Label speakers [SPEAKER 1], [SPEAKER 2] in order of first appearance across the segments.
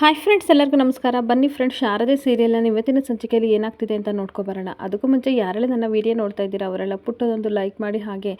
[SPEAKER 1] Hi friends ಎಲ್ಲರಿಗೂ ನಮಸ್ಕಾರ. ಬನ್ನಿ ಫ್ರೆಂಡ್ಸ್ ಶಾರದೆ ಸೀರಿಯಲ್ನ ಇವತ್ತಿನ ಸಂಚಿಕೆಯಲ್ಲಿ ಏನಾಗ್ತಿದೆ ಅಂತ ನೋಡ್ಕೊಬರೋಣ ಅದಕ್ಕೂ ಮುಂಚೆ ಯಾರೆಲ್ಲ ನನ್ನ ವಿಡಿಯೋ ನೋಡ್ತಾ ಇದ್ದೀರಾ, ಅವರೆಲ್ಲ ಪುಟ್ಟದೊಂದು ಲೈಕ್ ಮಾಡಿ ಹಾಗೆ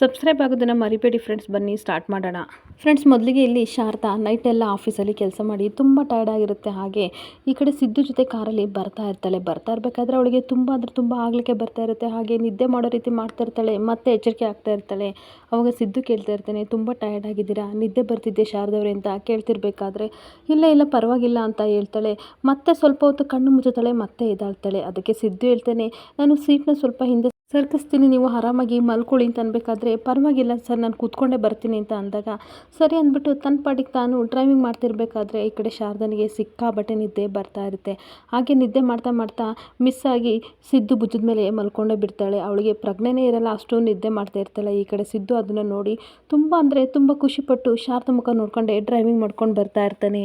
[SPEAKER 1] ಸಬ್ಸ್ಕ್ರೈಬ್ ಆಗೋದನ್ನು ಮರಿಬೇಡಿ ಫ್ರೆಂಡ್ಸ್ ಬನ್ನಿ ಸ್ಟಾರ್ಟ್ ಮಾಡೋಣ. ಫ್ರೆಂಡ್ಸ್ ಮೊದಲಿಗೆ ಇಲ್ಲಿ ಶಾರದಾ ನೈಟ್ ಎಲ್ಲ ಆಫೀಸಲ್ಲಿ ಕೆಲಸ ಮಾಡಿ ತುಂಬ ಟಯರ್ಡ್ ಆಗಿರುತ್ತೆ. ಹಾಗೆ ಈ ಕಡೆ ಸಿದ್ದು ಜೊತೆ ಕಾರಲ್ಲಿ ಬರ್ತಾ ಇರ್ತಾಳೆ. ಬರ್ತಾ ಇರಬೇಕಾದ್ರೆ ಅವಳಿಗೆ ತುಂಬ ಅಂದರೆ ತುಂಬ ಆಗಲಿಕ್ಕೆ ಬರ್ತಾ ಇರುತ್ತೆ. ಹಾಗೆ ನಿದ್ದೆ ಮಾಡೋ ರೀತಿ ಮಾಡ್ತಾ ಇರ್ತಾಳೆ. ಮತ್ತೆ ಎಚ್ಚರಿಕೆ ಆಗ್ತಾ ಇರ್ತಾಳೆ. ಅವಾಗ ಸಿದ್ದು ಕೇಳ್ತಾ ಇರ್ತಾನೆ, ತುಂಬ ಟಯರ್ಡ್ ಆಗಿದ್ದೀರಾ? ನಿದ್ದೆ ಬರ್ತಿದ್ದೆ ಶಾರದವ್ರೆ ಅಂತ ಕೇಳ್ತಿರ್ಬೇಕಾದ್ರೆ, ಇಲ್ಲ ಇಲ್ಲ, ಪರವಾಗಿಲ್ಲ ಅಂತ ಹೇಳ್ತಾಳೆ. ಮತ್ತೆ ಸ್ವಲ್ಪ ಹೊತ್ತು ಕಣ್ಣು ಮುಚ್ಚುತ್ತಾಳೆ, ಮತ್ತೆ ಇದಾಳ್ತಾಳೆ ಅದಕ್ಕೆ ಸಿದ್ದು ಹೇಳ್ತಾನೆ, ನಾನು ಸೀಟ್ನ ಸ್ವಲ್ಪ ಹಿಂದೆ ಸರ್ಕಿಸ್ತೀನಿ, ನೀವು ಆರಾಮಾಗಿ ಮಲ್ಕೊಳ್ಳಿ ಅಂತ ಅನ್ಬೇಕಾದ್ರೆ, ಪರವಾಗಿಲ್ಲ ಸರ್, ನಾನು ಕೂತ್ಕೊಂಡೇ ಬರ್ತೀನಿ ಅಂತ ಅಂದಾಗ, ಸರಿ ಅಂದ್ಬಿಟ್ಟು ತನ್ನ ಪಾಡಿಗೆ ತಾನು ಡ್ರೈವಿಂಗ್ ಮಾಡ್ತಿರ್ಬೇಕಾದ್ರೆ, ಈ ಕಡೆ ಶಾರದನಿಗೆ ಸಿಕ್ಕಾಬಟ್ಟೆ ನಿದ್ದೆ ಬರ್ತಾ ಇರುತ್ತೆ. ಹಾಗೆ ನಿದ್ದೆ ಮಾಡ್ತಾ ಮಾಡ್ತಾ ಮಿಸ್ ಆಗಿ ಸಿದ್ದು ಭುಜದ ಮೇಲೆ ಮಲ್ಕೊಂಡೇ ಬಿಡ್ತಾಳೆ. ಅವಳಿಗೆ ಪ್ರಜ್ಞೆನೇ ಇರಲ್ಲ, ಅಷ್ಟು ನಿದ್ದೆ ಮಾಡ್ತಾ ಇರ್ತಾಳೆ. ಈ ಕಡೆ ಸಿದ್ದು ಅದನ್ನು ನೋಡಿ ತುಂಬ ಅಂದರೆ ತುಂಬ ಖುಷಿಪಟ್ಟು ಶಾರದ ಮುಖ ನೋಡ್ಕೊಂಡೆ ಡ್ರೈವಿಂಗ್ ಮಾಡ್ಕೊಂಡು ಬರ್ತಾ ಇರ್ತಾನೆ.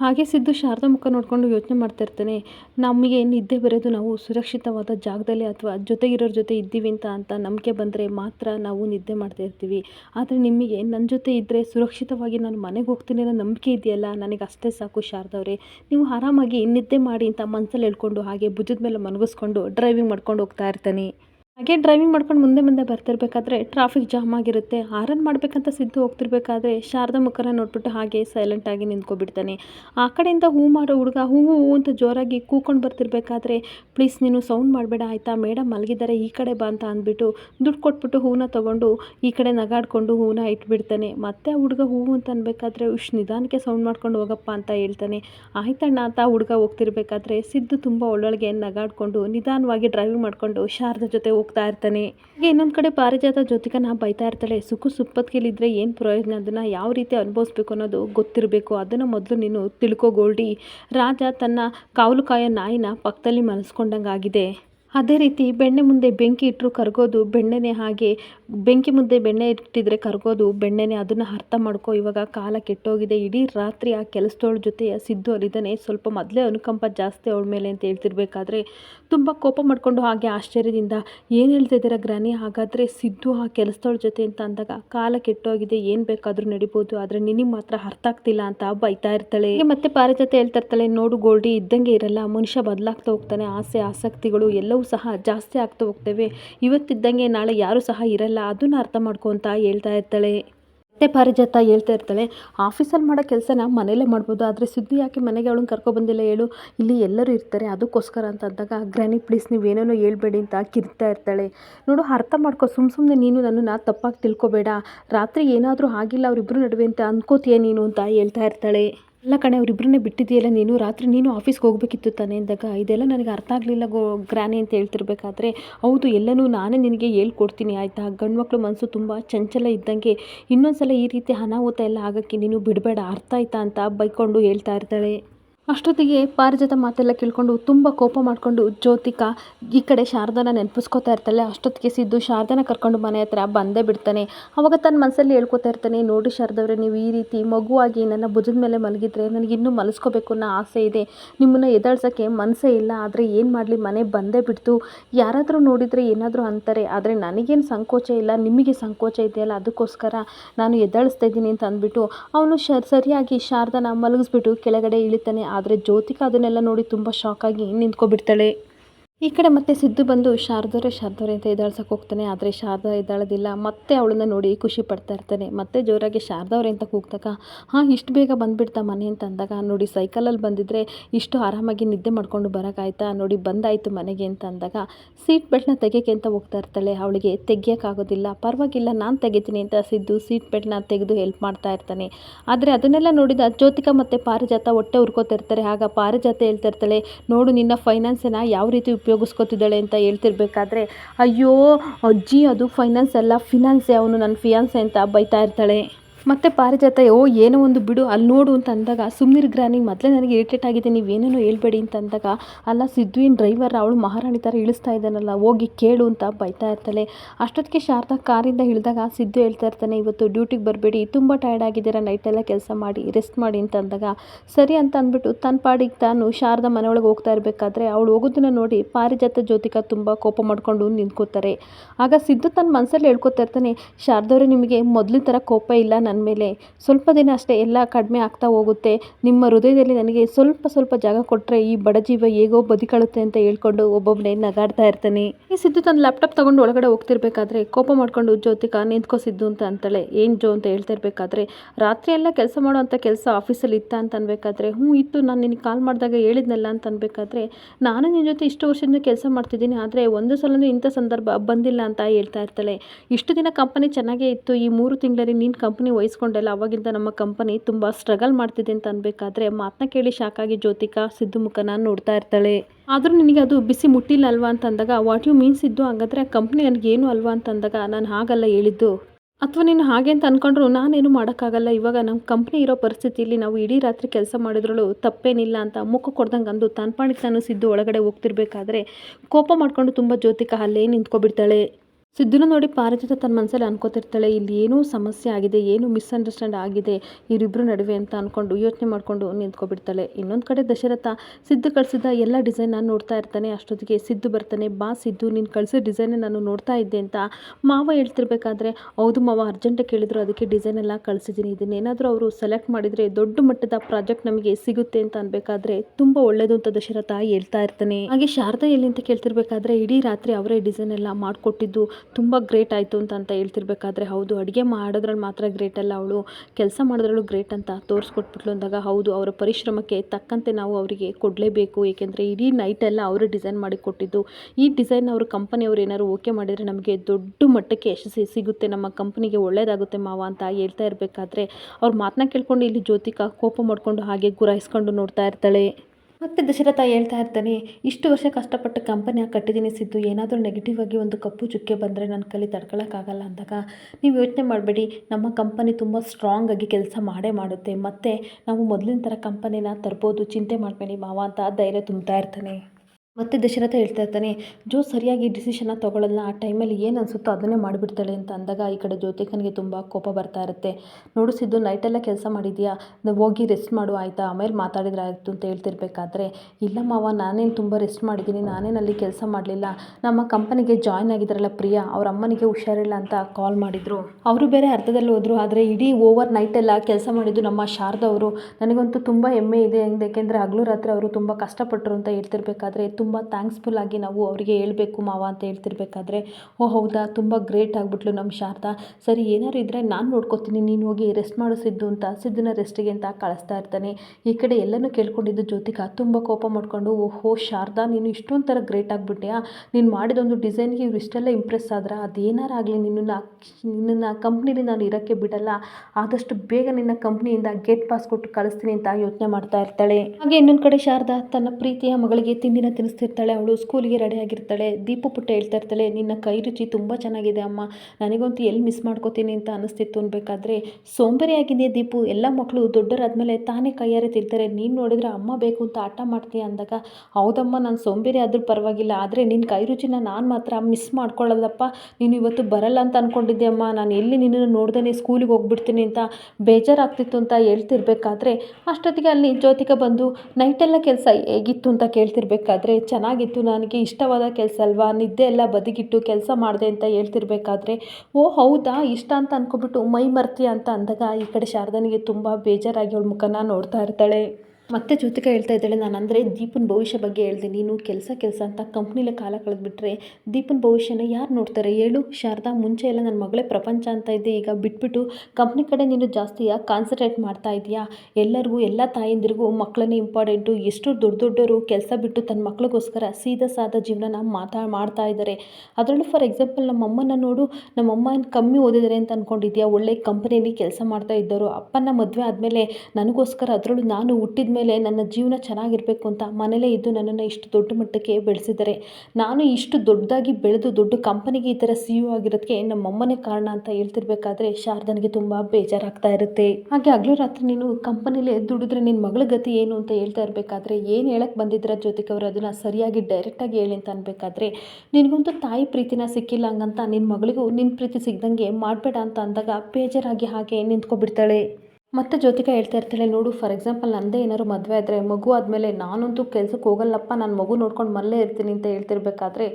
[SPEAKER 1] ಹಾಗೆ ಸಿದ್ದು ಶಾರದಾ ಮುಖ ನೋಡಿಕೊಂಡು ಯೋಚನೆ ಮಾಡ್ತಾ ಇರ್ತಾನೆ, ನಮಗೆ ನಿದ್ದೆ ಬರೋದು ನಾವು ಸುರಕ್ಷಿತವಾದ ಜಾಗದಲ್ಲಿ ಅಥವಾ ಜೊತೆಗಿರೋರ ಜೊತೆ ಇದ್ದೀವಿ ಅಂತ ಅಂತ ನಂಬಿಕೆ ಬಂದರೆ ಮಾತ್ರ ನಾವು ನಿದ್ದೆ ಮಾಡ್ತಾ ಇರ್ತೀವಿ. ಆದರೆ ನಿಮಗೆ ನನ್ನ ಜೊತೆ ಇದ್ದರೆ ಸುರಕ್ಷಿತವಾಗಿ ನಾನು ಮನೆಗೆ ಹೋಗ್ತೀನಿ ಅನ್ನೋ ನಂಬಿಕೆ ಇದೆಯಲ್ಲ, ನನಗೆ ಅಷ್ಟೇ ಸಾಕು ಶಾರದವ್ರೆ ನೀವು ಆರಾಮಾಗಿ ನಿದ್ದೆ ಮಾಡಿ ಅಂತ ಮನಸ್ಸಲ್ಲಿ ಹೇಳ್ಕೊಂಡು ಹಾಗೆ ಭುಜದ ಮೇಲೆ ಮನಗಿಸ್ಕೊಂಡು ಡ್ರೈವಿಂಗ್ ಮಾಡ್ಕೊಂಡು ಹೋಗ್ತಾ ಇರ್ತಾನೆ. ಹಾಗೆ ಡ್ರೈವಿಂಗ್ ಮಾಡ್ಕೊಂಡು ಮುಂದೆ ಮುಂದೆ ಬರ್ತಿರ್ಬೇಕಾದ್ರೆ ಟ್ರಾಫಿಕ್ ಜಾಮ್ ಆಗಿರುತ್ತೆ. ಹಾರನ್ ಮಾಡಬೇಕಂತ ಸಿದ್ದು ಹೋಗ್ತಿರ್ಬೇಕಾದ್ರೆ ಶಾರದಾ ಮುಖರ ನೋಡ್ಬಿಟ್ಟು ಹಾಗೆ ಸೈಲೆಂಟಾಗಿ ನಿಂತ್ಕೊಬಿಡ್ತಾನೆ. ಆ ಕಡೆಯಿಂದ ಹೂ ಮಾಡೋ ಹುಡುಗ, ಹೂ ಹೂ ಅಂತ ಜೋರಾಗಿ ಕೂಕೊಂಡು ಬರ್ತಿರ್ಬೇಕಾದ್ರೆ ಪ್ಲೀಸ್ ನೀನು ಸೌಂಡ್ ಮಾಡಬೇಡ ಆಯಿತಾ? ಮೇಡಮ್ ಮಲಗಿದ್ದಾರೆ, ಈ ಕಡೆ ಬಾ ಅಂತ ಅಂದ್ಬಿಟ್ಟು ದುಡ್ಡು ಕೊಟ್ಬಿಟ್ಟು ಹೂನ ತೊಗೊಂಡು ಈ ಕಡೆ ನಗಾಡ್ಕೊಂಡು ಹೂನ ಇಟ್ಬಿಡ್ತಾನೆ. ಮತ್ತೆ ಆ ಹುಡುಗ ಹೂವು ಅಂತ ಅನ್ಬೇಕಾದ್ರೆ ಉಷ್ ನಿಧಾನಕ್ಕೆ ಸೌಂಡ್ ಮಾಡ್ಕೊಂಡು ಹೋಗಪ್ಪ ಅಂತ ಹೇಳ್ತಾನೆ. ಆಯ್ತಣ್ಣ ಅಂತ ಹುಡುಗ ಹೋಗ್ತಿರ್ಬೇಕಾದ್ರೆ ಸಿದ್ದು ತುಂಬ ಒಳ್ಳೊಳಗೆ ನಗಾಡ್ಕೊಂಡು ನಿಧಾನವಾಗಿ ಡ್ರೈವಿಂಗ್ ಮಾಡಿಕೊಂಡು ಶಾರದ ಜೊತೆ ಹೋಗ್ತಾ ಇರ್ತಾನೆ. ಇನ್ನೊಂದು ಕಡೆ ಪಾರಿಜಾತ ಜ್ಯೋತಿಕನ ಬೈತಾ ಇರ್ತಾಳೆ. ಸುಖ ಸುಪ್ಪತ್ತಿಗೆಲಿದ್ರೆ ಏನು ಪ್ರಯೋಜನ? ಅದನ್ನು ಯಾವ ರೀತಿ ಅನುಭವಿಸ್ಬೇಕು ಅನ್ನೋದು ಗೊತ್ತಿರಬೇಕು. ಅದನ್ನು ಮೊದಲು ನೀನು ತಿಳ್ಕೋ ರಾಜ ತನ್ನ ಕಾವಲು ಕಾಯೋ ನಾಯಿನ ಪಕ್ಕದಲ್ಲಿ ಮನಸ್ಕೊಂಡಂಗೆ ಆಗಿದೆ. ಅದೇ ರೀತಿ ಬೆಣ್ಣೆ ಮುಂದೆ ಬೆಂಕಿ ಇಟ್ಟರು ಕರಗೋದು ಬೆಣ್ಣೆನೇ ಹಾಗೆ, ಬೆಂಕಿ ಮುಂದೆ ಬೆಣ್ಣೆ ಇಟ್ಟಿದ್ರೆ ಕರಗೋದು ಬೆಣ್ಣೆನೇ ಅದನ್ನು ಅರ್ಥ ಮಾಡ್ಕೋ. ಇವಾಗ ಕಾಲ ಕೆಟ್ಟೋಗಿದೆ. ಇಡೀ ರಾತ್ರಿ ಆ ಕೆಲಸದವಳ ಜೊತೆ ಸಿದ್ದು ಅಲ್ಲಿದ್ದಾನೆ. ಸ್ವಲ್ಪ ಮೊದಲೇ ಅನುಕಂಪ ಜಾಸ್ತಿ ಅವಳ ಮೇಲೆ ಅಂತ ಹೇಳ್ತಿರ್ಬೇಕಾದ್ರೆ ತುಂಬ ಕೋಪ ಮಾಡಿಕೊಂಡು ಹಾಗೆ ಆಶ್ಚರ್ಯದಿಂದ, ಏನು ಹೇಳ್ತಾ ಇದ್ದೀರಾ ಗ್ರಾನಿ? ಹಾಗಾದರೆ ಸಿದ್ದು ಆ ಕೆಲಸದವ್ರ ಜೊತೆ ಅಂತ ಅಂದಾಗ ಕಾಲ ಕೆಟ್ಟೋಗಿದೆ, ಏನು ಬೇಕಾದರೂ ನಡಿಬೋದು, ಆದರೆ ನಿನಗೆ ಮಾತ್ರ ಅರ್ಥ ಆಗ್ತಿಲ್ಲ ಅಂತ ಬೈತಾ ಇರ್ತಾಳೆ. ಮತ್ತೆ ಪಾರಿಜಾತ ಹೇಳ್ತಾ ಇರ್ತಾಳೆ, ನೋಡು ಗೋಲ್ಡಿ, ಇದ್ದಂಗೆ ಇರಲ್ಲ, ಮನುಷ್ಯ ಬದಲಾಗ್ತಾ ಹೋಗ್ತಾನೆ, ಆಸೆ, ಆಸಕ್ತಿಗಳು ಎಲ್ಲವೂ ಸಹ ಜಾಸ್ತಿ ಆಗ್ತಾ ಹೋಗ್ತವೆ. ಇವತ್ತಿದ್ದಂಗೆ ನಾಳೆ ಯಾರೂ ಸಹ ಇರಲ್ಲ, ಅದನ್ನು ಅರ್ಥ ಮಾಡ್ಕೊತ ಹೇಳ್ತಾ ಇರ್ತಾಳೆ. ಮತ್ತೆ ಪಾರಿಜಾತ ಹೇಳ್ತಾ ಇರ್ತಾಳೆ ಆಫೀಸಲ್ಲಿ ಮಾಡೋ ಕೆಲಸನ ಮನೇಲೇ ಮಾಡ್ಬೋದು, ಆದರೆ ಸುದ್ದಿ ಯಾಕೆ ಮನೆಗೆ ಅವಳನ್ನ ಕರ್ಕೊಬಂದಿಲ್ಲ ಹೇಳು. ಇಲ್ಲಿ ಎಲ್ಲರೂ ಇರ್ತಾರೆ, ಅದಕ್ಕೋಸ್ಕರ ಅಂತ ಅಂದಾಗ ಗ್ರಾನಿ ಪ್ಲೀಸ್ ನೀವೇನೇನೋ ಹೇಳ್ಬೇಡಿ ಅಂತ ಕಿರ್ತಾ ಇರ್ತಾಳೆ. ನೋಡು, ಅರ್ಥ ಮಾಡ್ಕೊ ಸುಮ್ಮ ಸುಮ್ಮನೆ ನೀನು ನನ್ನನ್ನು ತಪ್ಪಾಗಿ ತಿಳ್ಕೊಬೇಡ. ರಾತ್ರಿ ಏನಾದರೂ ಆಗಿಲ್ಲ ಅವರಿಬ್ಬರು ನಡುವೆ ಅಂತ ಅಂದ್ಕೋತೀಯ ನೀನು ಅಂತ ಹೇಳ್ತಾ ಇರ್ತಾಳೆ. ಇಲ್ಲ ಕಣೆ ಅವರಿಬ್ಬರನ್ನೇ ಬಿಟ್ಟಿದೆಯಲ್ಲ ನೀನು? ರಾತ್ರಿ ನೀನು ಆಫೀಸ್ಗೆ ಹೋಗಬೇಕಿತ್ತು ತಾನೆ ಅಂದಾಗ, ಇದೆಲ್ಲ ನನಗೆ ಅರ್ಥ ಆಗಲಿಲ್ಲ ಗೋ ಗ್ರಾನಿ ಅಂತ ಹೇಳ್ತಿರ್ಬೇಕಾದ್ರೆ. ಹೌದು, ಎಲ್ಲನೂ ನಾನೇ ನಿನಗೆ ಹೇಳ್ಕೊಡ್ತೀನಿ, ಆಯಿತಾ? ಗಂಡು ಮಕ್ಕಳು ಮನಸ್ಸು ತುಂಬ ಚಂಚಲ ಇದ್ದಂಗೆ. ಇನ್ನೊಂದು ಸಲ ಈ ರೀತಿ ಅನಾಹುತ ಎಲ್ಲ ಆಗೋಕ್ಕೆ ನೀನು ಬಿಡಬೇಡ, ಅರ್ಥ ಆಯ್ತಾ ಅಂತ ಬೈಕೊಂಡು ಹೇಳ್ತಾ ಇರ್ತಾಳೆ. ಅಷ್ಟೊತ್ತಿಗೆ ಪಾರಿಜಾತ ಮಾತೆಲ್ಲ ಕೇಳ್ಕೊಂಡು ತುಂಬ ಕೋಪ ಮಾಡಿಕೊಂಡು ಜ್ಯೋತಿಕಾ ಈ ಕಡೆ ಶಾರದಾನ ನೆನಪಿಸ್ಕೋತಾ ಇರ್ತಾಳೆ. ಅಷ್ಟೊತ್ತಿಗೆ ಸಿದ್ದು ಶಾರದಾನ ಕರ್ಕೊಂಡು ಮನೆ ಹತ್ರ ಬಂದೇ ಬಿಡ್ತಾನೆ. ಅವಾಗ ತನ್ನ ಮನಸ್ಸಲ್ಲಿ ಹೇಳ್ಕೊತಾ ಇರ್ತಾನೆ, ನೋಡಿ ಶಾರದವ್ರೆ, ನೀವು ಈ ರೀತಿ ಮಗುವಾಗಿ ನನ್ನ ಭುಜದ ಮೇಲೆ ಮಲಗಿದ್ರೆ ನನಗೆ ಇನ್ನೂ ಮಲಸ್ಕೋಬೇಕು ಅನ್ನೋ ಆಸೆ ಇದೆ. ನಿಮ್ಮನ್ನು ಎದಾಳ್ಸೋಕ್ಕೆ ಮನಸ್ಸೇ ಇಲ್ಲ. ಆದರೆ ಏನು ಮಾಡಲಿ? ಮನೆ ಬಂದೇ ಬಿಡ್ತು. ಯಾರಾದರೂ ನೋಡಿದರೆ ಏನಾದರೂ ಅಂತಾರೆ. ಆದರೆ ನನಗೇನು ಸಂಕೋಚ ಇಲ್ಲ. ನಿಮಗೆ ಸಂಕೋಚ ಇದೆಯಲ್ಲ? ಅದಕ್ಕೋಸ್ಕರ ನಾನು ಎದ್ದಾಳಿಸ್ತಾ ಇದ್ದೀನಿ ಅಂತ ಅಂದ್ಬಿಟ್ಟು ಅವನು ಶ, ಸರಿಯಾಗಿ ಶಾರದಾನ ಮಲಗಿಸ್ಬಿಟ್ಟು ಕೆಳಗಡೆ ಇಳಿತಾನೆ. ಆದರೆ ಜ್ಯೋತಿಕಾ ಅದನ್ನೆಲ್ಲ ನೋಡಿ ತುಂಬ ಶಾಕಾಗಿ ನಿಂತ್ಕೊಬಿಡ್ತಾಳೆ. ಈ ಕಡೆ ಮತ್ತೆ ಸಿದ್ದು ಬಂದು, ಶಾರದವ್ರೆ ಶಾರದವ್ರೆ ಅಂತ ಎದ್ದಾಳ್ಸಕ್ಕೆ ಹೋಗ್ತಾನೆ. ಆದರೆ ಶಾರದಾ ಎದ್ದಾಳೋದಿಲ್ಲ. ಮತ್ತೆ ಅವಳನ್ನ ನೋಡಿ ಖುಷಿ ಪಡ್ತಾ ಇರ್ತಾನೆ. ಮತ್ತೆ ಜೋರಾಗಿ ಶಾರದವ್ರೆ ಅಂತ ಕೂಗ್ದಾಗ, ಹಾಂ, ಇಷ್ಟು ಬೇಗ ಬಂದುಬಿಡ್ತಾ ಮನೆ ಅಂತ ಅಂದಾಗ, ನೋಡಿ ಸೈಕಲಲ್ಲಿ ಬಂದಿದ್ದರೆ ಇಷ್ಟು ಆರಾಮಾಗಿ ನಿದ್ದೆ ಮಾಡ್ಕೊಂಡು ಬರೋಕ್ಕಾಯ್ತಾ ನೋಡಿ ಬಂದಾಯಿತು ಮನೆಗೆ ಅಂತ ಅಂದಾಗ, ಸೀಟ್ ಬೆಲ್ಟ್ನ ತೆಗಿಯೋಕ್ಕೆ ಅಂತ ಹೋಗ್ತಾ ಇರ್ತಾಳೆ. ಅವಳಿಗೆ ತೆಗಿಯೋಕ್ಕಾಗೋದಿಲ್ಲ ಪರವಾಗಿಲ್ಲ, ನಾನು ತೆಗಿತೀನಿ ಅಂತ ಸಿದ್ದು ಸೀಟ್ ಬೆಲ್ಟ್ನ ತೆಗೆದು ಹೆಲ್ಪ್ ಮಾಡ್ತಾ ಇರ್ತಾನೆ. ಆದರೆ ಅದನ್ನೆಲ್ಲ ನೋಡಿದ ಜ್ಯೋತಿಕಾ ಮತ್ತು ಪಾರಿಜಾತ ಹೊಟ್ಟೆ ಹುರ್ಕೋತಿರ್ತಾರೆ ಆಗ ಪಾರಿಜಾತ ಹೇಳ್ತಾ ಇರ್ತಾಳೆ, ನೋಡು, ನಿನ್ನ ಫೈನಾನ್ಸನ್ನ ಯಾವ ರೀತಿ ಉಪಯೋಗಿಸ್ಕೊತಿದ್ದಾಳೆ ಅಂತ ಹೇಳ್ತಿರ್ಬೇಕಾದ್ರೆ, ಅಯ್ಯೋ ಅಜ್ಜಿ, ಅದು ಫೈನಾನ್ಸ್ ಅಲ್ಲ ಫಿನಾನ್ಸೆ ಅವನು ನನ್ನ ಫಿಯಾನ್ಸೆ ಅಂತ ಬೈತಾ ಇರ್ತಾಳೆ. ಮತ್ತು ಪಾರಿಜಾತ ಓ, ಏನೋ ಒಂದು ಬಿಡು, ಅಲ್ಲಿ ನೋಡು ಅಂತ ಅಂದಾಗ ಸುಮ್ಮನಿರ್ ಗ್ರಾನಿ ಮೊದಲೇ ನನಗೆ ಇರಿಟೇಟ್ ಆಗಿದೆ ನೀವೇನೇನೋ ಹೇಳ್ಬೇಡಿ ಅಂತ ಅಂದಾಗ ಅಲ್ಲ ಸಿದ್ದು ಏನು ಡ್ರೈವರ್ ಅವಳು ಮಹಾರಾಣಿ ಥರ ಇಳಿಸ್ತಾ ಇದ್ದಾನಲ್ಲ, ಹೋಗಿ ಕೇಳು ಅಂತ ಬೈತಾ ಇರ್ತಾಳೆ. ಅಷ್ಟೊತ್ತಿಗೆ ಶಾರದಾ ಕಾರಿಂದ ಇಳಿದಾಗ ಸಿದ್ದು ಹೇಳ್ತಾ ಇರ್ತಾನೆ, ಇವತ್ತು ಡ್ಯೂಟಿಗೆ ಬರಬೇಡಿ, ತುಂಬ ಟಯರ್ಡ್ ಆಗಿದ್ದೀರಾ, ನೈಟೆಲ್ಲ ಕೆಲಸ ಮಾಡಿ, ರೆಸ್ಟ್ ಮಾಡಿ ಅಂತ ಅಂದಾಗ ಸರಿ ಅಂತ ಅಂದ್ಬಿಟ್ಟು ತನ್ನ ಪಾಡಿಗೆ ತಾನು ಶಾರದಾ ಮನೆಯೊಳಗೆ ಹೋಗ್ತಾ ಇರಬೇಕಾದ್ರೆ, ಅವಳು ಹೋಗೋದನ್ನ ನೋಡಿ ಪಾರಿಜಾತ ಜ್ಯೋತಿಕ ತುಂಬ ಕೋಪ ಮಾಡಿಕೊಂಡು ನಿಂತ್ಕೋತಾರೆ. ಆಗ ಸಿದ್ದು ತನ್ನ ಮನಸ್ಸಲ್ಲಿ ಹೇಳ್ಕೊತಾ ಇರ್ತಾನೆ ಶಾರದವ್ರೆ ನಿಮಗೆ ಮೊದಲಿನ ಥರ ಕೋಪ ಇಲ್ಲ ನನ್ನ ಅಂದಮೇಲೆ ಸ್ವಲ್ಪ ದಿನ ಅಷ್ಟೇ ಎಲ್ಲ ಕಡಿಮೆ ಆಗ್ತಾ ಹೋಗುತ್ತೆ. ನಿಮ್ಮ ಹೃದಯದಲ್ಲಿ ನನಗೆ ಸ್ವಲ್ಪ ಸ್ವಲ್ಪ ಜಾಗ ಕೊಟ್ಟರೆ ಈ ಬಡ ಜೀವ ಹೇಗೋ ಬದುಕಳುತ್ತೆ ಅಂತ ಹೇಳ್ಕೊಂಡು ಒಬ್ಬೊಬ್ಬನೇ ನಗಾಡ್ತಾ ಇರ್ತಾನೆ. ಈ ಸಿದ್ದು ತನ್ನ ಲ್ಯಾಪ್ಟಾಪ್ ತಗೊಂಡು ಒಳಗಡೆ ಹೋಗ್ತಿರ್ಬೇಕಾದ್ರೆ ಕೋಪ ಮಾಡ್ಕೊಂಡು ಜ್ಯೋತಿಕಾ ನಿಂತ್ಕೋ ಸಿದ್ದು ಅಂತ ಅಂತಾಳೆ. ಏನು ಜೋ ಅಂತ ಹೇಳ್ತಾ ಇರಬೇಕಾದ್ರೆ ರಾತ್ರಿ ಎಲ್ಲ ಕೆಲಸ ಮಾಡೋವಂಥ ಕೆಲಸ ಆಫೀಸಲ್ಲಿ ಇತ್ತ ಅಂತ ಅನ್ಬೇಕಾದ್ರೆ, ಹ್ಞೂ ಇತ್ತು, ನಾನು ನಿನಗೆ ಕಾಲ್ ಮಾಡಿದಾಗ ಹೇಳಿದ್ನಲ್ಲ ಅಂತ ಅನ್ಬೇಕಾದ್ರೆ, ನಾನು ನಿನ್ನ ಜೊತೆ ಇಷ್ಟು ವರ್ಷದಿಂದ ಕೆಲಸ ಮಾಡ್ತಿದ್ದೀನಿ, ಆದರೆ ಒಂದು ಸಲನೂ ಇಂಥ ಸಂದರ್ಭ ಬಂದಿಲ್ಲ ಅಂತ ಹೇಳ್ತಾ ಇರ್ತಾಳೆ. ಇಷ್ಟು ದಿನ ಕಂಪನಿ ಚೆನ್ನಾಗೇ ಇತ್ತು, ಈ ಮೂರು ತಿಂಗಳಲ್ಲಿ ನೀನು ಕಂಪನಿ ವಹಿಸ್ಕೊಂಡೆಲ್ಲ ಅವಾಗಿಂದ ನಮ್ಮ ಕಂಪನಿ ತುಂಬ ಸ್ಟ್ರಗಲ್ ಮಾಡ್ತಿದೆ ಅಂತ ಅನ್ಬೇಕಾದ್ರೆ ಮಾತನ್ನ ಕೇಳಿ ಶಾಕಾಗಿ ಜ್ಯೋತಿಕಾ ಸಿದ್ದು ಮುಖನ ನೋಡ್ತಾ ಇರ್ತಾಳೆ. ಆದರೂ ನಿನಗೆ ಅದು ಬಿಸಿ ಮುಟ್ಟಿಲ್ಲ ಅಲ್ವಾ ಅಂತ ಅಂದಾಗ ವಾಟ್ ಯು ಮೀನ್ಸ್ ಇದ್ದು ಹಾಗಾದರೆ ಆ ಕಂಪ್ನಿ ನನಗೇನು ಅಲ್ವಾ ಅಂತ ಅಂದಾಗ ನಾನು ಹಾಗಲ್ಲ ಹೇಳಿದ್ದು. ಅಥವಾ ನೀನು ಹಾಗೆ ಅಂತ ಅಂದ್ಕೊಂಡ್ರು ನಾನೇನು ಮಾಡೋಕ್ಕಾಗಲ್ಲ. ಇವಾಗ ನಮ್ಮ ಕಂಪ್ನಿ ಇರೋ ಪರಿಸ್ಥಿತಿಯಲ್ಲಿ ನಾವು ಇಡೀ ರಾತ್ರಿ ಕೆಲಸ ಮಾಡಿದ್ರಳು ತಪ್ಪೇನಿಲ್ಲ ಅಂತ ಮುಖ ಕೊಡ್ದಂಗೆ ಅಂದು ತಾನು ಸಿದ್ದು ಒಳಗಡೆ ಹೋಗ್ತಿರ್ಬೇಕಾದ್ರೆ ಕೋಪ ಮಾಡ್ಕೊಂಡು ತುಂಬ ಜ್ಯೋತಿಕ ಅಲ್ಲೇ ನಿಂತ್ಕೊಬಿಡ್ತಾಳೆ. ಸಿದ್ದುನ ನೋಡಿ ಪಾರಿಜಾತ ತನ್ನ ಮನಸ್ಸಲ್ಲಿ ಅನ್ಕೋತಿರ್ತಾಳೆ, ಇಲ್ಲಿ ಏನೂ ಸಮಸ್ಯೆ ಆಗಿದೆ, ಏನು ಮಿಸ್ಅಂಡರ್ಸ್ಟ್ಯಾಂಡ್ ಆಗಿದೆ ಇವರಿಬ್ಬರು ನಡುವೆ ಅಂತ ಅಂದ್ಕೊಂಡು ಯೋಚನೆ ಮಾಡಿಕೊಂಡು ನಿಂತ್ಕೊಬಿಡ್ತಾಳೆ. ಇನ್ನೊಂದು ಕಡೆ ದಶರಥ ಸಿದ್ದು ಕಳಿಸಿದ ಎಲ್ಲ ಡಿಸೈನ್ ನಾನು ನೋಡ್ತಾ ಇರ್ತಾನೆ, ಅಷ್ಟೊತ್ತಿಗೆ ಸಿದ್ದು ಬರ್ತಾನೆ, ಬಾ ಸಿದ್ದು, ನೀನು ಕಳಿಸೋ ಡಿಸೈನ್ ನಾನು ನೋಡ್ತಾ ಇದ್ದೆ ಅಂತ ಮಾವ ಹೇಳ್ತಿರ್ಬೇಕಾದ್ರೆ, ಹೌದು ಮಾವ ಅರ್ಜೆಂಟಾಗಿ ಕೇಳಿದ್ರು ಅದಕ್ಕೆ ಡಿಸೈನ್ ಎಲ್ಲ ಕಳಿಸಿದ್ದೀನಿ, ಇದನ್ನೇನಾದರೂ ಅವರು ಸೆಲೆಕ್ಟ್ ಮಾಡಿದರೆ ದೊಡ್ಡ ಮಟ್ಟದ ಪ್ರಾಜೆಕ್ಟ್ ನಮಗೆ ಸಿಗುತ್ತೆ ಅಂತ ಅನ್ಬೇಕಾದ್ರೆ ತುಂಬ ಒಳ್ಳೆಯದು ಅಂತ ದಶರಥ ಹೇಳ್ತಾ ಇರ್ತಾನೆ. ಹಾಗೆ ಶಾರದಾ ಎಲ್ಲಿ ಅಂತ ಕೇಳ್ತಿರ್ಬೇಕಾದ್ರೆ, ಇಡೀ ರಾತ್ರಿ ಅವರೇ ಡಿಸೈನ್ ಎಲ್ಲ ಮಾಡಿಕೊಟ್ಟಿದ್ದು ತುಂಬ ಗ್ರೇಟ್ ಆಯಿತು ಅಂತ ಅಂತ ಹೇಳ್ತಿರ್ಬೇಕಾದ್ರೆ ಹೌದು, ಅಡುಗೆ ಮಾಡೋದ್ರಲ್ಲಿ ಮಾತ್ರ ಗ್ರೇಟ್ ಅಲ್ಲ ಅವಳು. ಕೆಲಸ ಮಾಡೋದ್ರಲ್ಲೂ ಗ್ರೇಟ್ ಅಂತ ತೋರಿಸ್ಕೊಟ್ಬಿಟ್ಲು ಅಂದಾಗ ಹೌದು, ಅವರ ಪರಿಶ್ರಮಕ್ಕೆ ತಕ್ಕಂತೆ ನಾವು ಅವರಿಗೆ ಕೊಡಲೇಬೇಕು. ಏಕೆಂದರೆ ಇಡೀ ನೈಟೆಲ್ಲ ಅವರು ಡಿಸೈನ್ ಮಾಡಿ ಕೊಟ್ಟಿದ್ದು. ಈ ಡಿಸೈನ್ ಅವರು ಕಂಪನಿಯವರು ಏನಾದ್ರು ಓಕೆ ಮಾಡಿದರೆ ನಮಗೆ ದೊಡ್ಡ ಮಟ್ಟಕ್ಕೆ ಯಶಸ್ಸು ಸಿಗುತ್ತೆ. ನಮ್ಮ ಕಂಪನಿಗೆ ಒಳ್ಳೆಯದಾಗುತ್ತೆ ಮಾವ ಅಂತ ಹೇಳ್ತಾ ಇರಬೇಕಾದ್ರೆ, ಅವ್ರ ಮಾತನ್ನ ಕೇಳ್ಕೊಂಡು ಇಲ್ಲಿ ಜ್ಯೋತಿಕಾ ಕೋಪ ಮಾಡಿಕೊಂಡು ಹಾಗೆ ಗುರಾಯಿಸ್ಕೊಂಡು ನೋಡ್ತಾ ಇರ್ತಾಳೆ. ಮತ್ತೆ ದಶರಥ ಹೇಳ್ತಾ ಇರ್ತಾನೆ, ಇಷ್ಟು ವರ್ಷ ಕಷ್ಟಪಟ್ಟು ಕಂಪನಿ ಕಟ್ಟಿದ್ದೀನಿ ಸಿದ್ದು, ಏನಾದರೂ ನೆಗೆಟಿವ್ ಆಗಿ ಒಂದು ಕಪ್ಪು ಚುಕ್ಕೆ ಬಂದರೆ ನನ್ನ ಕಲಿ ತಡ್ಕೊಳಕ್ಕಾಗಲ್ಲ ಅಂದಾಗ, ನೀವು ಯೋಚನೆ ಮಾಡಬೇಡಿ, ನಮ್ಮ ಕಂಪನಿ ತುಂಬ ಸ್ಟ್ರಾಂಗ್ ಆಗಿ ಕೆಲಸ ಮಾಡೇ ಮಾಡುತ್ತೆ, ಮತ್ತು ನಾವು ಮೊದಲಿನ ಥರ ಕಂಪನಿನ ತರ್ಬೋದು, ಚಿಂತೆ ಮಾಡಬೇಡಿ ಮಾವ ಅಂತ ಧೈರ್ಯ ತುಂಬ್ತಾ ಇರ್ತಾನೆ. ಮತ್ತೆ ದಶರಥ ಹೇಳ್ತಾ ಇರ್ತಾನೆ, ಜೋ ಸರಿಯಾಗಿ ಡಿಸಿಷನ್ನ ತೊಗೊಳಲ್ಲ, ಆ ಟೈಮಲ್ಲಿ ಏನು ಅನಿಸುತ್ತೋ ಅದನ್ನೇ ಮಾಡಿಬಿಡ್ತಾಳೆ ಅಂತ ಅಂದಾಗ ಈ ಕಡೆ ಜ್ಯೋತಿಕನಿಗೆ ತುಂಬ ಕೋಪ ಬರ್ತಾ ಇರುತ್ತೆ. ನೋಡು ಸಿದ್ದು ನೈಟೆಲ್ಲ ಕೆಲಸ ಮಾಡಿದ್ಯಾ? ಹೋಗಿ ರೆಸ್ಟ್ ಮಾಡು, ಆಯಿತಾ? ಆಮೇಲೆ ಮಾತಾಡಿದ್ರೆ ಆಯಿತು ಅಂತ ಹೇಳ್ತಿರ್ಬೇಕಾದ್ರೆ, ಇಲ್ಲ ಮಾವ, ನಾನೇನು ತುಂಬ ರೆಸ್ಟ್ ಮಾಡಿದ್ದೀನಿ, ನಾನೇನು ಅಲ್ಲಿ ಕೆಲಸ ಮಾಡಲಿಲ್ಲ. ನಮ್ಮ ಕಂಪನಿಗೆ ಜಾಯ್ನ್ ಆಗಿದ್ರಲ್ಲ ಪ್ರಿಯಾ, ಅವ್ರ ಅಮ್ಮನಿಗೆ ಹುಷಾರಿಲ್ಲ ಅಂತ ಕಾಲ್ ಮಾಡಿದರು. ಅವರು ಬೇರೆ ಅರ್ಥದಲ್ಲಿ ಹೋದರು, ಆದರೆ ಇಡೀ ಓವರ್ ನೈಟೆಲ್ಲ ಕೆಲಸ ಮಾಡಿದ್ದು ನಮ್ಮ ಶಾರದವರು ನನಗಂತೂ ತುಂಬ ಹೆಮ್ಮೆ ಇದೆ ಯಾಕೆಂದರೆ ಹಗಲು ರಾತ್ರಿ ಅವರು ತುಂಬ ಕಷ್ಟಪಟ್ಟರು ಅಂತ ಹೇಳ್ತಿರ್ಬೇಕಾದ್ರೆ ತುಂಬ ಥ್ಯಾಂಕ್ಸ್ಫುಲ್ ಆಗಿ ನಾವು ಅವರಿಗೆ ಹೇಳಬೇಕು, ಮಾವ ಅಂತ ಹೇಳ್ತಿರ್ಬೇಕಾದ್ರೆ, ಓ ಹೌದಾ, ತುಂಬ ಗ್ರೇಟ್ ಆಗಿಬಿಟ್ಲು ನಮ್ಮ ಶಾರದಾ. ಸರಿ, ಏನಾದ್ರು ಇದ್ದರೆ ನಾನು ನೋಡ್ಕೋತೀನಿ, ನೀನು ಹೋಗಿ ರೆಸ್ಟ್ ಮಾಡು ಸಿದ್ದು ಅಂತ. ಸಿದ್ದನ ರೆಸ್ಟಿಗೆ ಅಂತ ಕಳಿಸ್ತಾ ಇರ್ತಾನೆ. ಈ ಕಡೆ ಎಲ್ಲನೂ ಕೇಳ್ಕೊಂಡಿದ್ದು ಜ್ಯೋತಿಕ. ತುಂಬ ಕೋಪ ಮಾಡಿಕೊಂಡು, ಓಹೋ ಶಾರದಾ, ನೀನು ಇಷ್ಟೊಂದು ಥರ ಗ್ರೇಟ್ ಆಗಿಬಿಟ್ಟೆಯಾ ನೀನು ಮಾಡಿದೊಂದು ಡಿಸೈನ್ಗೆ ಇವ್ರು ಇಷ್ಟೆಲ್ಲ ಇಂಪ್ರೆಸ್ ಆದ್ರೆ? ಅದೇನಾರು ಆಗಲಿ, ನಿನ್ನನ್ನು ನಿನ್ನನ್ನು ಕಂಪ್ನಿಲಿ ನಾನು ಇರೋಕ್ಕೆ ಬಿಡಲ್ಲ. ಆದಷ್ಟು ಬೇಗ ನಿನ್ನ ಕಂಪ್ನಿಯಿಂದ ಗೇಟ್ ಪಾಸ್ ಕೊಟ್ಟು ಕಳಿಸ್ತೀನಿ ಅಂತ ಯೋಚನೆ ಮಾಡ್ತಾ ಇರ್ತಾಳೆ. ಹಾಗೆ ಇನ್ನೊಂದು ಕಡೆ ಶಾರದಾ ತನ್ನ ಪ್ರೀತಿಯ ಮಗಳಿಗೆ ತಿಂಡಿನ ತಿನ್ನಿಸ್ತಿರ್ತಾಳೆ ಅವಳು ಸ್ಕೂಲಿಗೆ ರೆಡಿ ಆಗಿರ್ತಾಳೆ, ದೀಪು ಪುಟ್ಟ ಹೇಳ್ತಾ ಇರ್ತಾಳೆ, ನಿನ್ನ ಕೈ ರುಚಿ ತುಂಬ ಚೆನ್ನಾಗಿದೆ ಅಮ್ಮ, ನನಗಂತೂ ಎಲ್ಲಿ ಮಿಸ್ ಮಾಡ್ಕೋತೀನಿ ಅಂತ ಅನಿಸ್ತಿತ್ತು ಅನ್ಬೇಕಾದ್ರೆ ಸೋಂಬೇರಿಯಾಗಿದೆಯಾ ದೀಪು? ಎಲ್ಲ ಮಕ್ಕಳು ದೊಡ್ಡರಾದ್ಮೇಲೆ ತಾನೇ ಕೈಯಾರೆ ತಿಂತಾರೆ, ನೀನು ನೋಡಿದ್ರೆ ಅಮ್ಮ ಬೇಕು ಅಂತ ಆಟ ಮಾಡ್ತೀಯ ಅಂದಾಗ, ಹೌದಮ್ಮ, ನಾನು ಸೋಂಬೇರಿ ಆದರೂ ಪರವಾಗಿಲ್ಲ, ಆದರೆ ನಿನ್ನ ಕೈ ರುಚಿನ ನಾನು ಮಾತ್ರ ಮಿಸ್ ಮಾಡ್ಕೊಳ್ಳಲ್ಲಪ್ಪ ನೀನು ಇವತ್ತು ಬರಲ್ಲ ಅಂತ ಅಂದ್ಕೊಂಡಿದ್ದೆ ಅಮ್ಮ, ನಾನು ಎಲ್ಲಿ ನಿನ್ನನ್ನು ನೋಡ್ದೇ ಸ್ಕೂಲಿಗೆ ಹೋಗ್ಬಿಡ್ತೀನಿ ಅಂತ ಬೇಜಾರಾಗ್ತಿತ್ತು ಅಂತ ಹೇಳ್ತಿರ್ಬೇಕಾದ್ರೆ, ಅಷ್ಟೊತ್ತಿಗೆ ಅಲ್ಲಿ ಜ್ಯೋತಿಕ ಬಂದು, ನೈಟೆಲ್ಲ ಕೆಲಸ ಹೇಗಿತ್ತು? ಅಂತ ಕೇಳ್ತಿರ್ಬೇಕಾದ್ರೆ ಚೆನ್ನಾಗಿತ್ತು, ನನಗೆ ಇಷ್ಟವಾದ ಕೆಲಸ ಅಲ್ವಾ? ನಿದ್ದೆ ಎಲ್ಲ ಬದಿಗಿಟ್ಟು ಕೆಲಸ ಮಾಡಿದೆ ಅಂತ ಹೇಳ್ತಿರ್ಬೇಕಾದ್ರೆ, ಓ ಹೌದಾ? ಇಷ್ಟ ಅಂತ ಅಂದ್ಕೊಬಿಟ್ಟು ಮೈ ಮರ್ತಿ ಅಂತ ಅಂದಾಗ ಈ ಕಡೆ ಶಾರದನಿಗೆ ತುಂಬ ಬೇಜಾರಾಗಿ ಅವಳ ಮುಖನ ನೋಡ್ತಾ ಇರ್ತಾಳೆ. ಮತ್ತೆ ಜ್ಯೋತಿಕ ಹೇಳ್ತಾ ಇದ್ದಾಳೆ ನಾನು ಅಂದರೆ ದೀಪನ ಭವಿಷ್ಯ ಬಗ್ಗೆ ಹೇಳ್ದೆ. ನೀನು ಕೆಲಸ ಕೆಲಸ ಅಂತ ಕಂಪ್ನಿಲೇ ಕಾಲ ಕಳೆದ್ಬಿಟ್ರೆ ದೀಪನ ಭವಿಷ್ಯನ ಯಾರು ನೋಡ್ತಾರೆ? ಹೇಳು, ಶಾರದಾ, ಮುಂಚೆ ಎಲ್ಲ ನನ್ನ ಮಗಳೇ ಪ್ರಪಂಚ ಅಂತ ಇದ್ದೆ ಈಗ ಬಿಟ್ಬಿಟ್ಟು ಕಂಪ್ನಿ ಕಡೆ ನೀನು ಜಾಸ್ತಿ ಯಾಕೆ ಕಾನ್ಸಂಟ್ರೇಟ್ ಮಾಡ್ತಾ ಇದೆಯಾ? ಎಲ್ಲರಿಗೂ, ಎಲ್ಲ ತಾಯಂದಿರಿಗೂ ಮಕ್ಕಳನ್ನೇ ಇಂಪಾರ್ಟೆಂಟು ಎಷ್ಟು ದೊಡ್ಡ ದೊಡ್ಡವರು ಕೆಲಸ ಬಿಟ್ಟು ತನ್ನ ಮಕ್ಳಿಗೋಸ್ಕರ ಸೀದಾ ಸಾದ ಜೀವನ ಮಾತಾ, ಮಾಡ್ತಾ ಇದ್ದಾರೆ ಅದರಲ್ಲೂ ಫಾರ್ ಎಕ್ಸಾಂಪಲ್ ನಮ್ಮಮ್ಮನ ನೋಡು, ನಮ್ಮಮ್ಮ ಏನು ಕಮ್ಮಿ ಓದಿದ್ದಾರೆ ಅಂತ ಅಂದ್ಕೊಂಡಿದ್ಯಾ ಒಳ್ಳೆ ಕಂಪ್ನಿಯಲ್ಲಿ ಕೆಲಸ ಮಾಡ್ತಾ ಇದ್ದರು. ಅಪ್ಪನ ಮದುವೆ ಆದಮೇಲೆ ನನಗೋಸ್ಕರ ಅದರಲ್ಲೂ ನಾನು ಹುಟ್ಟಿದ ಮೇಲೆ ನನ್ನ ಜೀವನ ಚೆನ್ನಾಗಿರಬೇಕು ಅಂತ ಮನೇಲೇ ಇದ್ದು ನನ್ನನ್ನು ಇಷ್ಟು ದೊಡ್ಡ ಮಟ್ಟಕ್ಕೆ ಬೆಳೆಸಿದ್ದಾರೆ. ನಾನು ಇಷ್ಟು ದೊಡ್ಡದಾಗಿ ಬೆಳೆದು ದೊಡ್ಡ ಕಂಪನಿಗೆ ಈ ಥರ ಸಿ ಯು ಆಗಿರೋದಕ್ಕೆ ನಮ್ಮಮ್ಮನೇ ಕಾರಣ ಅಂತ ಹೇಳ್ತಿರ್ಬೇಕಾದ್ರೆ ಶಾರದನಿಗೆ ತುಂಬ ಬೇಜಾರಾಗ್ತಾ ಇರುತ್ತೆ. ಹಾಗೆ ಹಗಲು ರಾತ್ರಿ ನೀನು ಕಂಪನಿಲೇ ದುಡಿದ್ರೆ ನಿನ್ನ ಮಗಳ ಗತಿ ಏನು ಅಂತ ಹೇಳ್ತಾ ಇರಬೇಕಾದ್ರೆ ಏನು ಹೇಳಕ್ಕೆ ಬಂದಿದ್ದೀರ ಜೊತೆಗೆ ಅವರು? ಅದನ್ನು ಸರಿಯಾಗಿ ಡೈರೆಕ್ಟಾಗಿ ಹೇಳಿ ಅಂತ ಅನ್ಬೇಕಾದ್ರೆ ನಿನಗಂತೂ ತಾಯಿ ಪ್ರೀತಿನ ಸಿಕ್ಕಿಲ್ಲ ಹಂಗಂತ ನಿನ್ನ ಮಗಳಿಗೂ ನಿನ್ನ ಪ್ರೀತಿ ಸಿಗ್ದಂಗೆ ಮಾಡಬೇಡ ಅಂತ ಅಂದಾಗ ಬೇಜಾರಾಗಿ ಹಾಗೆ ನಿಂತ್ಕೊಬಿಡ್ತಾಳೆ. ಮತ್ತೆ ಜ್ಯೋತಿಕಾ ಹೇಳ್ತಾ ಇರ್ತಾಳೆ, ನೋಡು ಫಾರ್ ಎಕ್ಸಾಂಪಲ್ ನಂದೇ ಏನಾದ್ರು ಮದುವೆ ಆದರೆ, ಮಗು ಆದಮೇಲೆ ನಾನಂತೂ ಕೆಲ್ಸಕ್ಕೆ ಹೋಗಲ್ಲಪ್ಪ, ನಾನು ಮಗು ನೋಡ್ಕೊಂಡು ಮಲ್ಲೇ ಇರ್ತೀನಿ ಅಂತ ಹೇಳ್ತಿರ್ಬೇಕಾದ್ರೆ,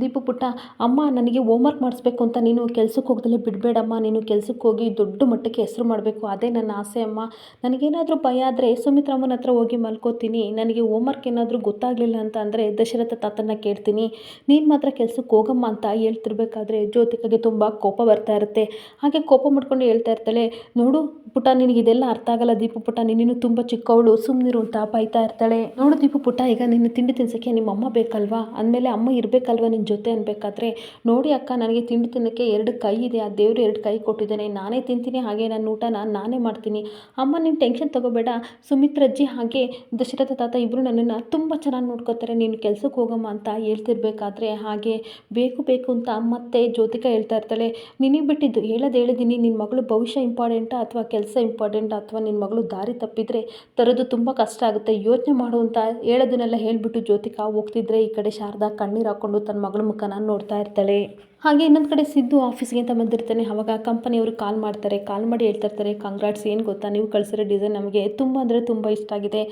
[SPEAKER 1] ದೀಪು ಪುಟ್ಟ, ಅಮ್ಮ, ನನಗೆ ಹೋಮ್ವರ್ಕ್ ಮಾಡಿಸ್ಬೇಕು ಅಂತ ನೀನು ಕೆಲ್ಸಕ್ಕೆ ಹೋಗ್ದಲೇ ಬಿಡಬೇಡಮ್ಮ, ನೀನು ಕೆಲಸಕ್ಕೆ ಹೋಗಿ ದೊಡ್ಡ ಮಟ್ಟಕ್ಕೆ ಹೆಸರು ಮಾಡಬೇಕು, ಅದೇ ನನ್ನ ಆಸೆ ಅಮ್ಮ. ನನಗೇನಾದರೂ ಭಯ ಆದರೆ ಸುಮಿತ್ರಮ್ಮನ ಹತ್ರ ಹೋಗಿ ಮಲ್ಕೋತೀನಿ, ನನಗೆ ಹೋಮ್ವರ್ಕ್ ಏನಾದರೂ ಗೊತ್ತಾಗಲಿಲ್ಲ ಅಂತ ಅಂದರೆ ದಶರಥ ತಾತನ ಕೇಳ್ತೀನಿ. ನೀನು ಮಾತ್ರ ಕೆಲ್ಸಕ್ಕೆ ಹೋಗಮ್ಮ ಅಂತ ಹೇಳ್ತಿರ್ಬೇಕಾದ್ರೆ, ಜ್ಯೋತಿಕಾಗೆ ತುಂಬ ಕೋಪ ಬರ್ತಾ ಇರುತ್ತೆ. ಹಾಗೆ ಕೋಪ ಮಾಡ್ಕೊಂಡು ಹೇಳ್ತಾ ಇರ್ತಾಳೆ, ನೋಡು ಪುಟ ನಿನಗೆ ಇದೆಲ್ಲ ಅರ್ಥ ಆಗಲ್ಲ ದೀಪು ಪುಟ್ಟ ನೀನು ತುಂಬ ಚಿಕ್ಕವಳು ಸುಮ್ಮನಿರು ಅಂತ ಬೈತಾ ಇರ್ತಾಳೆ. ನೋಡು ದೀಪು ಪುಟ್ಟ ಈಗ ನಿನ್ನ ತಿಂಡಿ ತಿನ್ಸೋಕ್ಕೆ ನಿಮ್ಮ ಅಮ್ಮ ಬೇಕಲ್ವಾ? ಅಂದಮೇಲೆ ಅಮ್ಮ ಇರಬೇಕಲ್ವಾ ನಿನ್ನ ಜೊತೆ ಅನ್ಬೇಕಾದ್ರೆ? ನೋಡಿ ಅಕ್ಕ, ನನಗೆ ತಿಂಡಿ ತಿನ್ನೋಕ್ಕೆ ಎರಡು ಕೈ ಇದೆ. ಆ ದೇವರು ಎರಡು ಕೈ ಕೊಟ್ಟಿದ್ದಾನೆ. ನಾನೇ ತಿಂತೀನಿ, ಹಾಗೆ ನನ್ನ ಊಟನ ನಾನೇ ಮಾಡ್ತೀನಿ. ಅಮ್ಮ, ನೀನು ಟೆನ್ಷನ್ ತಗೋಬೇಡ. ಸುಮಿತ್ರಜ್ಜಿ ಹಾಗೆ ದಶರಥ ತಾತ ಇಬ್ಬರು ನನ್ನನ್ನು ತುಂಬ ಚೆನ್ನಾಗಿ ನೋಡ್ಕೋತಾರೆ. ನೀನು ಕೆಲಸಕ್ಕೆ ಹೋಗಮ್ಮ ಅಂತ ಹೇಳ್ತಿರ್ಬೇಕಾದ್ರೆ ಹಾಗೆ ಬೇಕು ಬೇಕು ಅಂತ ಮತ್ತೆ ಜ್ಯೋತಿಕಾ ಹೇಳ್ತಾ ಇರ್ತಾಳೆ. ನಿನಗೆ ಬಿಟ್ಟಿದ್ದು ಹೇಳೋದು ಹೇಳಿದ್ದೀನಿ ನಿನ್ನ ಮಗಳು ಭವಿಷ್ಯ ಇಂಪಾರ್ಟೆಂಟಾ ಅಥವಾ ಕೆಲಸ ಇಂಪಾರ್ಟೆಂಟ್ ಅಥವಾ ನಿನ್ನ ಮಗಳು ದಾರಿ ತಪ್ಪಿದರೆ ತರೋದು ತುಂಬ ಕಷ್ಟ ಆಗುತ್ತೆ. ಯೋಚನೆ ಮಾಡು ಅಂತ ಹೇಳೋದನ್ನೆಲ್ಲ ಹೇಳಿಬಿಟ್ಟು ಜ್ಯೋತಿಕಾ ಹೋಗ್ತಿದ್ರೆ ಈ ಕಡೆ ಶಾರದಾ ಕಣ್ಣೀರು ಹಾಕ್ಕೊಂಡು ತನ್ನ ಮಗಳ ಮುಖನ ನೋಡ್ತಾ ಇರ್ತಾಳೆ. ಹಾಗೆ ಇನ್ನೊಂದು ಕಡೆ ಸಿದ್ದು ಆಫೀಸ್ಗೆ ಅಂತ ಬಂದಿರ್ತಾನೆ. ಅವಾಗ ಕಂಪನಿಯವರು ಕಾಲ್ ಮಾಡ್ತಾರೆ ಕಾಲ್ ಮಾಡಿ ಹೇಳ್ತಾ ಕಂಗ್ರಾಟ್ಸ್ ಏನು ಗೊತ್ತಾ? ನೀವು ಕಳಿಸಿರೋ ಡಿಸೈನ್ ನಮಗೆ ತುಂಬ ಅಂದರೆ ತುಂಬ ಇಷ್ಟ ಆಗಿದೆ.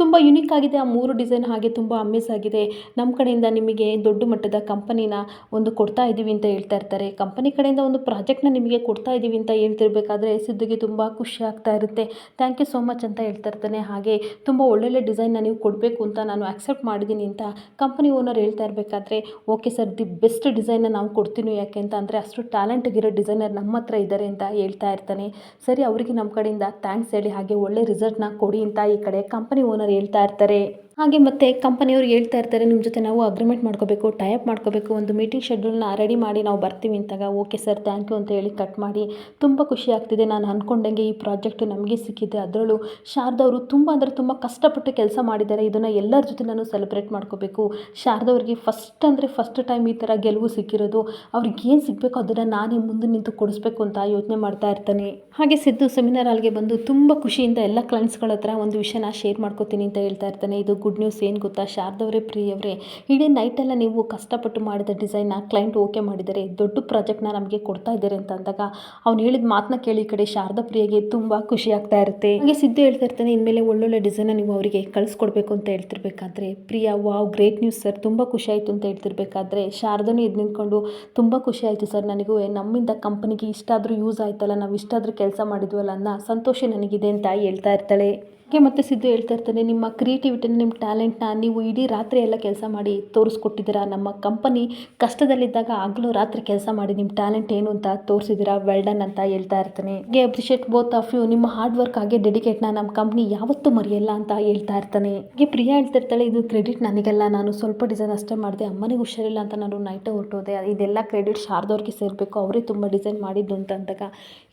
[SPEAKER 1] ತುಂಬ ಯುನಿಕ್ ಆಗಿದೆ. ಆ ಮೂರು ಡಿಸೈನ್ ಹಾಗೆ ತುಂಬ ಅಮೇಸ್ ಆಗಿದೆ. ನಮ್ಮ ಕಡೆಯಿಂದ ನಿಮಗೆ ದೊಡ್ಡ ಮಟ್ಟದ ಕಂಪನಿನ ಒಂದು ಕೊಡ್ತಾ ಇದ್ದೀವಿ ಅಂತ ಹೇಳ್ತಾ ಇರ್ತಾರೆ. ಕಂಪನಿ ಕಡೆಯಿಂದ ಒಂದು ಪ್ರಾಜೆಕ್ಟ್ನ ನಿಮಗೆ ಕೊಡ್ತಾ ಇದ್ದೀವಿ ಅಂತ ಹೇಳ್ತಿರ್ಬೇಕಾದ್ರೆ ಸಿದ್ದುಗೆ ತುಂಬ ಖುಷಿ ಆಗ್ತಾ ಇರುತ್ತೆ. ಥ್ಯಾಂಕ್ ಯು ಸೋ ಮಚ್ ಅಂತ ಹೇಳ್ತಾ ಇರ್ತಾನೆ. ಹಾಗೆ ತುಂಬ ಒಳ್ಳೊಳ್ಳೆ ಡಿಸೈನ್ನ ನೀವು ಕೊಡಬೇಕು ಅಂತ ನಾನು ಆಕ್ಸೆಪ್ಟ್ ಮಾಡಿದ್ದೀನಿ ಅಂತ ಕಂಪನಿ ಓನರ್ ಹೇಳ್ತಾ ಇರಬೇಕಾದ್ರೆ ಓಕೆ ಸರ್ ದಿ ಬೆಸ್ಟ್ ಡಿಸೈನ್ನ ನಾವು ಕೊಡ್ತೀವಿ ಯಾಕೆ ಅಂತ ಅಂದರೆ ಅಷ್ಟು ಟ್ಯಾಲೆಂಟಿಗಿರೋ ಡಿಸೈನರ್ ನಮ್ಮ ಹತ್ರ ಇದ್ದಾರೆ ಅಂತ ಹೇಳ್ತಾ ಇರ್ತಾನೆ. ಸರಿ, ಅವರಿಗೆ ನಮ್ಮ ಕಡೆಯಿಂದ ಥ್ಯಾಂಕ್ಸ್ ಹೇಳಿ ಹಾಗೆ ಒಳ್ಳೆ ರಿಸಲ್ಟ್ನ ಕೊಡಿ ಅಂತ ಈ ಕಡೆ ಕಂಪನಿ ಓನರ್ ಹೇಳ್ತಾ ಇರ್ತಾರೆ. ಹಾಗೆ ಮತ್ತೆ ಕಂಪನಿಯವ್ರು ಹೇಳ್ತಾ ಇರ್ತಾರೆ ನಿಮ್ಮ ಜೊತೆ ನಾವು ಅಗ್ರಿಮೆಂಟ್ ಮಾಡ್ಕೋಬೇಕು ಟೈಪ್ ಮಾಡ್ಕೋಬೇಕು, ಒಂದು ಮೀಟಿಂಗ್ ಶೆಡ್ಯೂಲ್ನ ರೆಡಿ ಮಾಡಿ ನಾವು ಬರ್ತೀವಿ ಅಂತಾಗ ಓಕೆ ಸರ್ ಥ್ಯಾಂಕ್ ಯು ಅಂತ ಹೇಳಿ ಕಟ್ ಮಾಡಿ, ತುಂಬ ಖುಷಿ ಆಗ್ತಿದೆ. ನಾನು ಅಂದ್ಕೊಂಡಂಗೆ ಈ ಪ್ರಾಜೆಕ್ಟು ನಮಗೆ ಸಿಕ್ಕಿದೆ. ಅದರಲ್ಲೂ ಶಾರದವರು ತುಂಬ ಅಂದರೆ ತುಂಬ ಕಷ್ಟಪಟ್ಟು ಕೆಲಸ ಮಾಡಿದ್ದಾರೆ. ಇದನ್ನು ಎಲ್ಲರ ಜೊತೆ ನಾನು ಸೆಲೆಬ್ರೇಟ್ ಮಾಡ್ಕೋಬೇಕು. ಶಾರದವ್ರಿಗೆ ಫಸ್ಟ್ ಅಂದರೆ ಫಸ್ಟ್ ಟೈಮ್ ಈ ಥರ ಗೆಲುವು ಸಿಕ್ಕಿರೋದು. ಅವ್ರಿಗೆ ಏನು ಸಿಗಬೇಕು ಅದನ್ನು ನಾನೇ ಮುಂದೆ ನಿಂತು ಕೊಡಿಸ್ಬೇಕು ಅಂತ ಯೋಚನೆ ಮಾಡ್ತಾ ಇರ್ತಾನೆ. ಹಾಗೆ ಸಿದ್ದು ಸೆಮಿನಾರ್ ಅಲ್ಲಿಗೆ ಬಂದು ತುಂಬ ಖುಷಿಯಿಂದ ಎಲ್ಲ ಕ್ಲೈಂಟ್ಸ್ಗಳ ಹತ್ರ ಒಂದು ವಿಷಯನ ಶೇರ್ ಮಾಡ್ಕೋತೀನಿ ಅಂತ ಹೇಳ್ತಾ ಇರ್ತಾನೆ. ಇದು ಗುಡ್ ನ್ಯೂಸ್ ಏನು ಗೊತ್ತಾ? ಶಾರದವರೇ ಪ್ರಿಯವರೇ ಇಡೀ ನೈಟೆಲ್ಲ ನೀವು ಕಷ್ಟಪಟ್ಟು ಮಾಡಿದ ಡಿಸೈನ್ನ ಕ್ಲೈಂಟ್ ಓಕೆ ಮಾಡಿದರೆ ದೊಡ್ಡ ಪ್ರಾಜೆಕ್ಟ್ನ ನಮಗೆ ಕೊಡ್ತಾ ಇದ್ದಾರೆ ಅಂತ ಅಂದಾಗ ಅವ್ನು ಹೇಳಿದ ಮಾತನ್ನ ಕೇಳಿ ಕಡೆ ಶಾರದಾ ಪ್ರಿಯಗೆ ತುಂಬ ಖುಷಿ ಆಗ್ತಾ ಇರುತ್ತೆ. ಹಾಗೆ ಸಿದ್ದು ಹೇಳ್ತಾ ಇರ್ತಾನೆ, ಇನ್ಮೇಲೆ ಒಳ್ಳೊಳ್ಳೆ ಡಿಸೈನ್ನ ನೀವು ಅವರಿಗೆ ಕಳಿಸ್ಕೊಡ್ಬೇಕು ಅಂತ ಹೇಳ್ತಿರ್ಬೇಕಾದ್ರೆ, Priya wow great news sir ತುಂಬ ಖುಷಿ ಆಯಿತು ಅಂತ ಹೇಳ್ತಿರ್ಬೇಕಾದ್ರೆ ಶಾರದನು ಇದು ನಿಂತ್ಕೊಂಡು ತುಂಬ ಖುಷಿ ಆಯಿತು ಸರ್ ನನಗೂ ನಮ್ಮಿಂದ ಕಂಪನಿಗೆ ಇಷ್ಟಾದರೂ ಯೂಸ್ ಆಯ್ತಲ್ಲ, ನಾವು ಇಷ್ಟಾದರೂ ಕೆಲಸ ಮಾಡಿದ್ವಲ್ಲ ಅನ್ನೋ ಸಂತೋಷ ನನಗಿದೆ ಅಂತ ಹೇಳ್ತಾ ಇರ್ತಾಳೆ. ಹಾಗೆ ಮತ್ತೆ ಸಿದ್ದು ಹೇಳ್ತಾ ಇರ್ತಾನೆ, ನಿಮ್ಮ ಕ್ರಿಯೇಟಿವಿಟಿನ ನಿಮ್ಮ ಟ್ಯಾಲೆಂಟ್ನ ನೀವು ಇಡೀ ರಾತ್ರಿ ಎಲ್ಲ ಕೆಲಸ ಮಾಡಿ ತೋರಿಸ್ಕೊಟ್ಟಿದ್ದೀರಾ? ನಮ್ಮ ಕಂಪನಿ ಕಷ್ಟದಲ್ಲಿದ್ದಾಗ ಆಗಲೂ ರಾತ್ರಿ ಕೆಲಸ ಮಾಡಿ ನಿಮ್ಮ ಟ್ಯಾಲೆಂಟ್ ಏನು ಅಂತ ತೋರಿಸಿದ್ದೀರಾ? ವೆಲ್ಡನ್ ಅಂತ ಹೇಳ್ತಾ ಇರ್ತಾನೆ. ಗೆ ಅಪ್ರಿಷಿಯೇಟ್ ಬೋತ್ ಆಫ್ ಯು ನಿಮ್ಮ ಹಾರ್ಡ್ ವರ್ಕ್ ಹಾಗೆ ಡೆಡಿಕೇಟ್ನ ನಮ್ಮ ಕಂಪ್ನಿ ಯಾವತ್ತೂ ಮರೆಯಲ್ಲ ಅಂತ ಹೇಳ್ತಾ ಇರ್ತಾನೆ. ಗೆ ಪ್ರಿಯಾ ಹೇಳ್ತಿರ್ತಾಳೆ, ಇದು ಕ್ರೆಡಿಟ್ ನನಗೆಲ್ಲ. ನಾನು ಸ್ವಲ್ಪ ಡಿಸೈನ್ ಅಷ್ಟೇ ಮಾಡಿದೆ. ಅಮ್ಮನಿಗೆ ಹುಷಾರಿಲ್ಲ ಅಂತ ನಾನು ನೈಟ್ ಹೊರಟೋದೆ. ಇದೆಲ್ಲ ಕ್ರೆಡಿಟ್ ಶಾರದವ್ರಿಗೆ ಸೇರಬೇಕು. ಅವರೇ ತುಂಬ ಡಿಸೈನ್ ಮಾಡಿದ್ದು ಅಂತ ಅಂದಾಗ.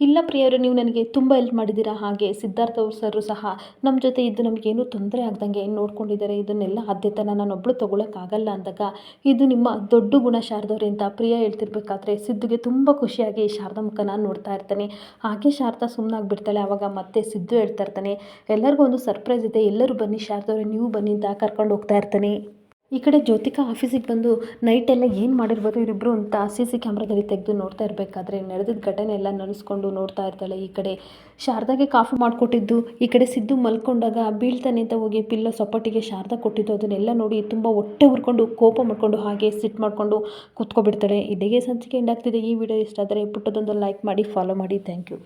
[SPEAKER 1] ಇಲ್ಲ ಪ್ರಿಯವರು ನೀವು ನನಗೆ ತುಂಬ ಹೆಲ್ಪ್ ಮಾಡಿದ್ದೀರಾ. ಹಾಗೆ ಸಿದ್ಧಾರ್ಥ ಅವ್ರ ಸರ್ ಸಹ ನಮ್ಮ ಜೊತೆ ಇದ್ದು ನಮಗೇನು ತೊಂದರೆ ಆಗ್ದಂಗೆ ನೋಡ್ಕೊಂಡಿದ್ದಾರೆ, ಇದನ್ನೆಲ್ಲ ನಾನು ನಾನೊಬ್ಬಳು ತೊಗೊಳಕ್ಕಾಗಲ್ಲ ಅಂದಾಗ ಇದು ನಿಮ್ಮ ದೊಡ್ಡ ಗುಣ ಶಾರದವ್ರೆ ಅಂತ ಪ್ರಿಯ ಹೇಳ್ತಿರ್ಬೇಕಾದ್ರೆ ಸಿದ್ದುಗೆ ತುಂಬ ಖುಷಿಯಾಗಿ ಶಾರದಾ ನಾನು ನೋಡ್ತಾ ಇರ್ತಾನೆ. ಹಾಗೆ ಶಾರದಾ ಸುಮ್ಮನಾಗ್ಬಿಡ್ತಾಳೆ ಆವಾಗ ಮತ್ತೆ ಸಿದ್ದು ಹೇಳ್ತಾ ಇರ್ತಾನೆ. ಎಲ್ಲರಿಗೂ ಒಂದು ಸರ್ಪ್ರೈಸ್ ಇದೆ, ಎಲ್ಲರೂ ಬನ್ನಿ ಶಾರದವ್ರೆ, ನೀವು ಬನ್ನಿ ಅಂತ ಕರ್ಕೊಂಡು ಹೋಗ್ತಾ ಇರ್ತಾನೆ. ಈ ಕಡೆ ಜ್ಯೋತಿಕಾ ಆಫೀಸಿಗೆ ಬಂದು ನೈಟೆಲ್ಲ ಏನು ಮಾಡಿರ್ಬೋದು ಇವರಿಬ್ಬರು ಅಂತ ಸಿ ಸಿ ಕ್ಯಾಮ್ರಾದಲ್ಲಿ ತೆಗೆದು ನೋಡ್ತಾ ಇರಬೇಕಾದ್ರೆ ನಡೆದಿದ್ದ ಘಟನೆ ಎಲ್ಲ ನೆನೆಸ್ಕೊಂಡು ನೋಡ್ತಾ ಇರ್ತಾಳೆ ಈ ಕಡೆ. ಶಾರದಾಗೆ ಕಾಫಿ ಮಾಡಿಕೊಟ್ಟಿದ್ದು, ಈ ಕಡೆ ಸಿದ್ದು ಮಲ್ಕೊಂಡಾಗ ಬೀಳ್ತಾನೆ ಅಂತ ಹೋಗಿ ಪಿಲ್ಲ ಸೊಪ್ಪಟ್ಟಿಗೆ ಶಾರದಾ ಕೊಟ್ಟಿದ್ದು, ಅದನ್ನೆಲ್ಲ ನೋಡಿ ತುಂಬ ಹೊಟ್ಟೆ ಉರ್ಕೊಂಡು ಕೋಪ ಮಾಡಿಕೊಂಡು ಹಾಗೆ ಸಿಟ್ ಮಾಡಿಕೊಂಡು ಕೂತ್ಕೊಬಿಡ್ತಾಳೆ. ಇಲ್ಲಿಗೆ ಸಂಚಿಕೆ ಎಂಡಾಗ್ತಿದೆ ಈ ವಿಡಿಯೋ. ಇಷ್ಟ ಆದರೆ ಪುಟ್ಟದೊಂದು ಲೈಕ್ ಮಾಡಿ ಫಾಲೋ ಮಾಡಿ. Thank you